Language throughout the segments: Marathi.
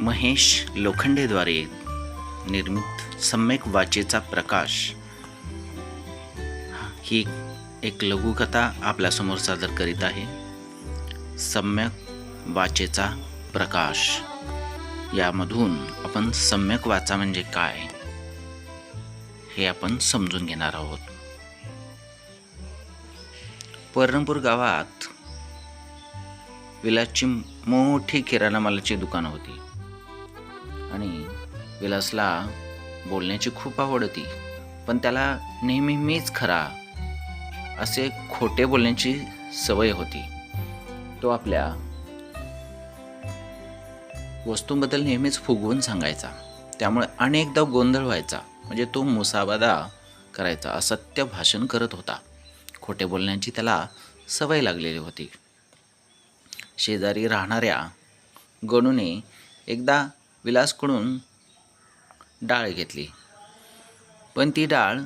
महेश लोखंडेद्वारे निर्मित सम्यक वाचेचा प्रकाश. ही एक लघुकथा आपल्यासमोर सादर करीत आहे. सम्यक वाचेचा प्रकाश. यामधून आपण सम्यक वाचा म्हणजे काय? हे आपण समजून घेणार आहोत. पर्णपूर गावात विलासची मोठी किराणा मालाची दुकानं होती. आणि विलासला बोलण्याची खूप आवड होती. पण त्याला नेहमी मीच खरा असे खोटे बोलण्याची सवय होती. तो आपल्या वस्तूंबद्दल नेहमीच फुगवून सांगायचा. त्यामुळे अनेकदा गोंधळ व्हायचा. म्हणजे तो मुसाबादा करायचा असत्य भाषण करत होता. खोटे बोलण्याची त्याला सवय लागलेली होती. शेजारी राहणाऱ्या गणूने एकदा विलासकडून डाळ घेतली. पण ती डाळ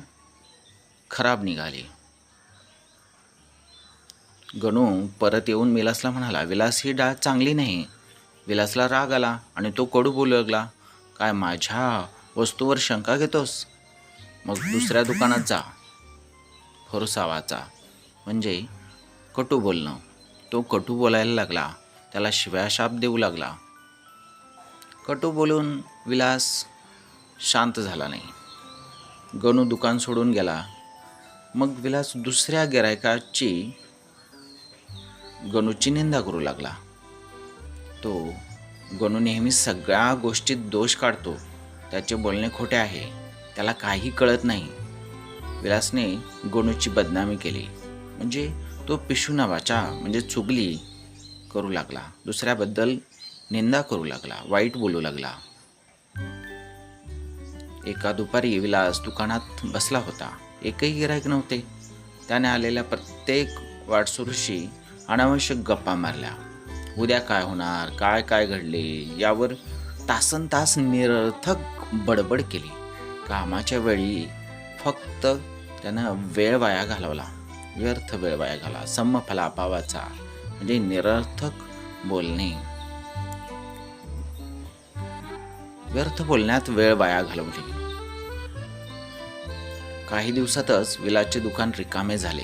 खराब निघाली. गणू परत येऊन विलासला म्हणाला विलास ही डाळ चांगली नाही. विलासला राग आला आणि तो कडू बोलू लागला काय माझ्या वस्तूवर शंका घेतोस? मग दुसऱ्या दुकानात जा. भरोसा वाचा म्हणजे कटू बोलणं. तो कटू बोलायला लागला. त्याला शिव्या शाप देऊ लागला. कटू बोलून विलास शांत झाला नाही. गणू दुकान सोडून गेला. मग विलास दुसऱ्या गिरायकाची गणूची निंदा करू लागला. तो गणू नेहमी सगळ्या गोष्टीत दोष काढतो. त्याचे बोलणे खोटे आहे. त्याला काही कळत नाही. विलासने गणूची बदनामी केली. म्हणजे तो पिशू नावाच्या म्हणजे चुगली करू लागला. दुसऱ्याबद्दल निंदा करू लागला वाईट बोलू लागला. एका दुपारी विलास दुकानात बसला होता. एकही गिरायक नव्हते. त्याने आलेल्या प्रत्येक वाटसुरूशी अनावश्यक गप्पा मारल्या. उद्या काय होणार काय काय घडले यावर तासन तास निरर्थक बडबड केली. कामाच्या वेळी फक्त त्यानं वेळ वाया घालवला. व्यर्थ वेळ वाया घाला समफला पावाचा म्हणजे निरर्थक बोलणे. व्यर्थ बोलण्यात वेळ वाया घालवली काही दिवसातच विलासचे दुकान रिकामे झाले.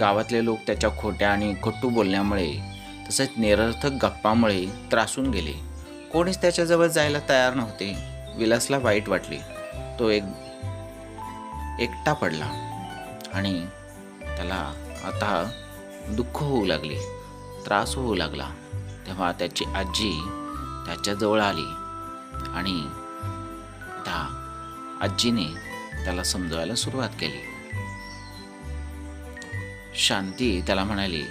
गावातले लोक त्याच्या खोट्या आणि खोटू बोलण्यामुळे तसेच निरर्थक गप्पामुळे त्रासून गेले. कोणीच त्याच्याजवळ जायला तयार नव्हते. विलासला वाईट वाटले. तो एक एकटा पडला. आणि त्याला आता दुःख होऊ लागले. त्रास होऊ लागला. तेव्हा त्याची आजी त्याच्याजवळ आली. आणि त्या आजीने त्याला समजवायला सुरुवात केली. शांती त्याला म्हणाली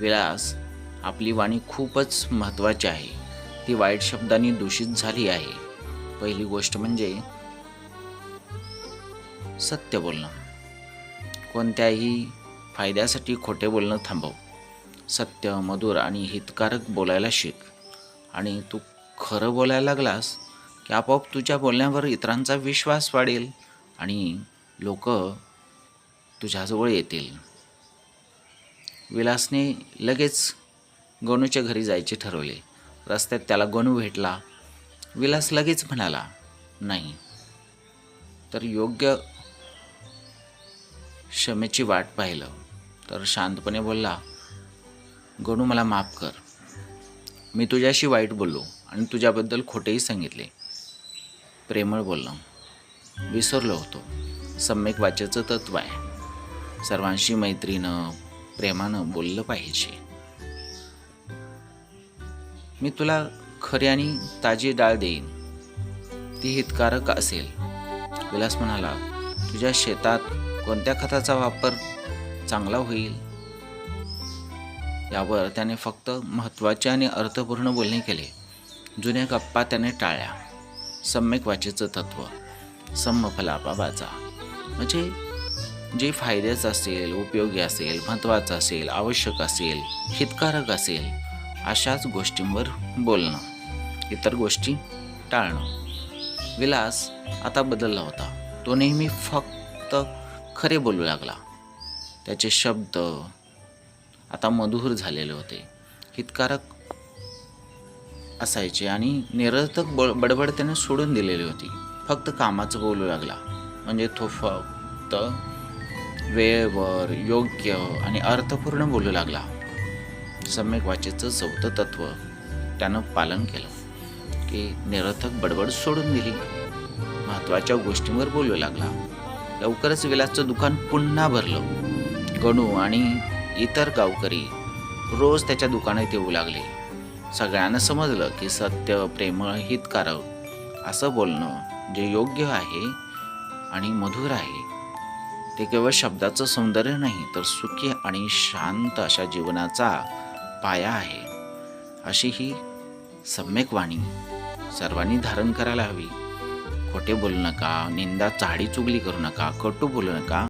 विलास आपली वाणी खूपच महत्त्वाची आहे. ती वाईट शब्दांनी दूषित झाली आहे. पहिली गोष्ट म्हणजे सत्य बोलणं. कोणत्याही फायद्यासाठी खोटे बोलणं थांबव. सत्य मधुर आणि हितकारक बोलायला शिक. आणि तू खरं बोलायला लागलास की आपोआप तुझ्या बोलण्यावर इतरांचा विश्वास वाढेल आणि लोक तुझ्याजवळ येतील. विलासने लगेच गणूच्या घरी जायचे ठरवले. रस्त्यात त्याला गणू भेटला. विलास लगेच म्हणाला नाही. तर योग्य क्षमेची वाट पाहिलं. तर शांतपणे बोलला गणू मला माफ कर. मी तुझ्याशी वाईट बोललो आणि तुझ्याबद्दल खोटेही सांगितले. प्रेमळ बोलणं विसरलो होतो. सम्यक वाचेचं तत्व आहे. सर्वांशी मैत्रीनं प्रेमानं बोललं पाहिजे. मी तुला खरी आणि ताजी डाळ देईन. ती हितकारक असेल. विलास म्हणाला तुझ्या शेतात कोणत्या खताचा वापर चांगला होईल? यावर त्याने फक्त महत्त्वाचे आणि अर्थपूर्ण बोलणे केले. जुन्या गप्पा त्याने टाळल्या. सम्यक वाचेचं तत्व समफलाबाबाचा म्हणजे जे फायद्याचं असेल उपयोगी असेल महत्त्वाचं असेल आवश्यक असेल हितकारक असेल अशाच गोष्टींवर बोलणं इतर गोष्टी टाळणं. विलास आता बदलला होता. तो नेहमी फक्त खरे बोलू लागला. त्याचे शब्द आता मधुर झालेले होते. हितकारक असायचे आणि निरर्थक बड बडबड त्याने सोडून दिलेली होती. फक्त कामाचं बोलू लागला. म्हणजे तो फक्त वेळेवर योग्य आणि अर्थपूर्ण बोलू लागला. सम्यक वाचेचं चौथं तत्व त्यानं पालन केलं. की निरर्थक बडबड सोडून दिली. महत्त्वाच्या गोष्टींवर बोलू लागला. लवकरच विलासचं दुकान पुन्हा भरलं. गणू आणि इतर गावकरी रोज त्याच्या दुकानात येऊ लागले. सगळ्यांना समजलं की सत्य प्रेमळ हितकारक असं बोलणं जे योग्य आहे आणि मधुर आहे ते केवळ शब्दाचं सौंदर्य नाही तर सुखी आणि शांत अशा जीवनाचा पाया आहे अशी ही सम्यक वाणी सर्वांनी धारण करायला हवी. खोटे बोलू नका निंदा चाडी चुगली करू नका कटू बोलू नका.